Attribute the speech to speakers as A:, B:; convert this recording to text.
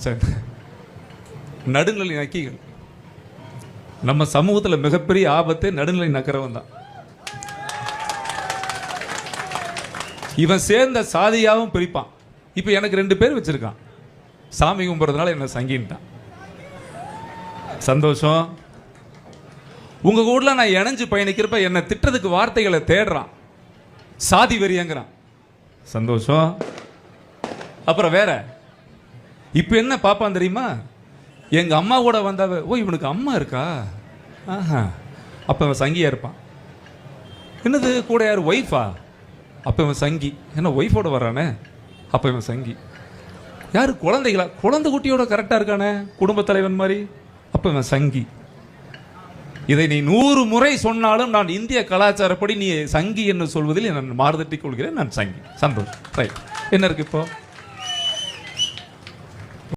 A: சரி. நடுநிலை நக்கிகள். நம்ம சமூகத்தில் மிகப்பெரிய ஆபத்து நடுநிலை நக்கிறவன் தான். இவன் சேர்ந்த சாதியாகவும் பிரிப்பான். இப்போ எனக்கு ரெண்டு பேர் வச்சிருக்கான். சாமி கும்பிட்றதுனால என்னை சங்கின்ட்டான். சந்தோஷம். உங்கள் கூட நான் இணைஞ்சு பயணிக்கிறப்ப என்னை திட்டத்துக்கு வார்த்தைகளை தேடுறான். சாதி வெறியங்கிறான். சந்தோஷம். அப்புறம் வேற. இப்போ என்ன பாப்பான் தெரியுமா? எங்கள் அம்மா கூட வந்தாவ ஓ இவனுக்கு அம்மா இருக்கா? ஆஹா. அப்போ அவன் சங்கியா இருப்பான். என்னது கூட யார் ஒய்ஃபா அப்போ இவன் சங்கி. என்ன ஒய்ஃபோட வர்றானே? அப்போ இவன் சங்கி. யார் குழந்தைகளா? குழந்தை குட்டியோட கரெக்டாக இருக்கானே குடும்பத் தலைவன் மாதிரி? அப்போ இவன் சங்கி. இதை நீ நூறு முறை சொன்னாலும் நான் இந்திய கலாச்சாரப்படி நீ சங்கி என்று சொல்வதில் நான் மாறுதட்டிக் கொள்கிறேன் நான் சங்கி. சந்தோஷம். ரைட் என்ன இருக்கு இப்போ?